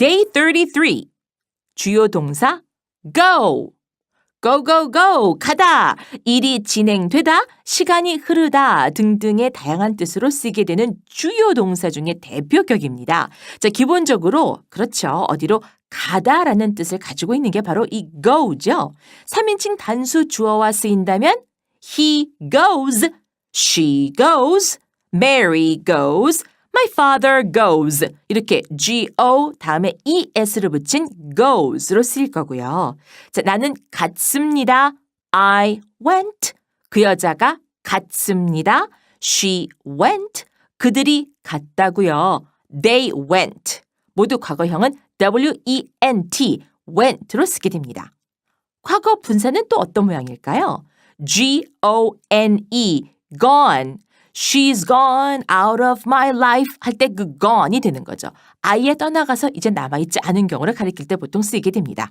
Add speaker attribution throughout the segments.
Speaker 1: Day 33. 주요 동사 go. go go go 가다. 일이 진행되다, 시간이 흐르다 등등의 다양한 뜻으로 쓰게 되는 주요 동사 중에 대표격입니다. 자, 기본적으로 그렇죠. 어디로 가다라는 뜻을 가지고 있는 게 바로 이 go죠. 3인칭 단수 주어와 쓰인다면 he goes, she goes, Mary goes, my father goes 이렇게 go 다음에 es를 붙인 goes로 쓰일 거고요. 자, 나는 갔습니다. I went. 그 여자가 갔습니다. She went. 그들이 갔다고요. They went. 모두 과거형은 W-E-N-T, went로 쓰게 됩니다. 과거 분사는 또 어떤 모양일까요? G-O-N-E, gone. She's gone out of my life 할 때 그 gone이 되는 거죠. 아예 떠나가서 이제 남아있지 않은 경우를 가리킬 때 보통 쓰이게 됩니다.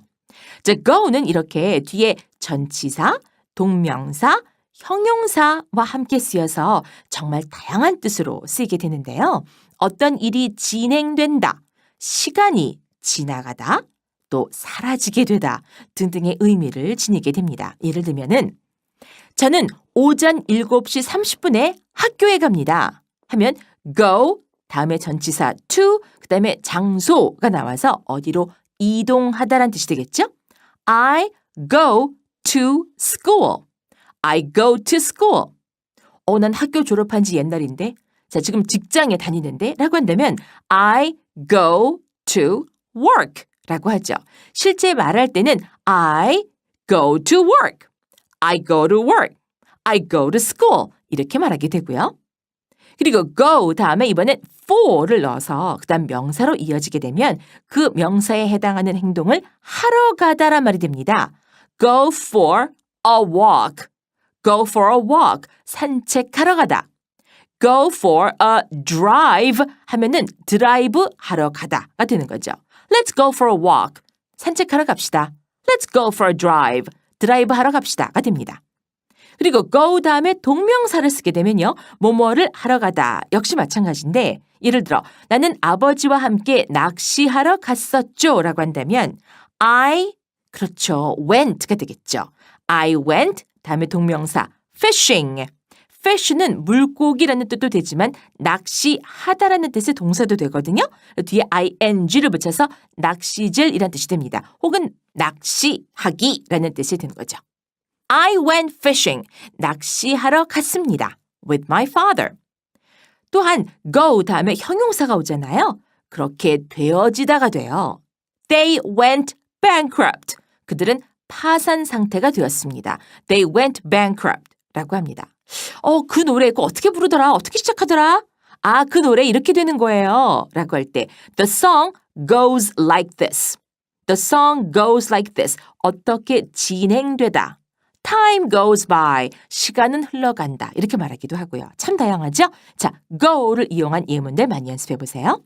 Speaker 1: 자, go는 이렇게 뒤에 전치사, 동명사, 형용사와 함께 쓰여서 정말 다양한 뜻으로 쓰이게 되는데요. 어떤 일이 진행된다, 시간이 지나가다, 또 사라지게 되다 등등의 의미를 지니게 됩니다. 예를 들면은 저는 오전 7시 30분에 학교에 갑니다. 하면 go 다음에 전치사 to 그다음에 장소가 나와서 어디로 이동하다란 뜻이 되겠죠? I go to school. I go to school. 어, 난 학교 졸업한 지 옛날인데. 자, 지금 직장에 다니는데 라고 한다면 I go to work 라고 하죠. 실제 말할 때는 I go to work. I go to work. I go to school. 이렇게 말하게 되고요. 그리고 go 다음에 이번엔 for를 넣어서 그다음 명사로 이어지게 되면 그 명사에 해당하는 행동을 하러 가다란 말이 됩니다. go for a walk. go for a walk. 산책하러 가다. go for a drive 하면은 드라이브 하러 가다가 되는 거죠. Let's go for a walk. 산책하러 갑시다. Let's go for a drive. 드라이브 하러 갑시다가 됩니다. 그리고 go 다음에 동명사를 쓰게 되면요. 뭐뭐를 하러 가다 역시 마찬가지인데 예를 들어 나는 아버지와 함께 낚시하러 갔었죠 라고 한다면 I 그렇죠. went가 되겠죠. I went 다음에 동명사 fishing fish는 물고기라는 뜻도 되지만 낚시하다라는 뜻의 동사도 되거든요. 뒤에 ing를 붙여서 낚시질이라는 뜻이 됩니다. 혹은 낚시하기라는 뜻이 되는 거죠. I went fishing. 낚시하러 갔습니다. with my father. 또한 go 다음에 형용사가 오잖아요. 그렇게 되어지다가 돼요. They went bankrupt. 그들은 파산 상태가 되었습니다. They went bankrupt 라고 합니다. 어, 그 노래 이거 어떻게 부르더라? 어떻게 시작하더라? 아, 그 노래 이렇게 되는 거예요. 라고 할 때 The song goes like this. The song goes like this. 어떻게 진행되다. Time goes by. 시간은 흘러간다. 이렇게 말하기도 하고요. 참 다양하죠? 자, go를 이용한 예문들 많이 연습해 보세요.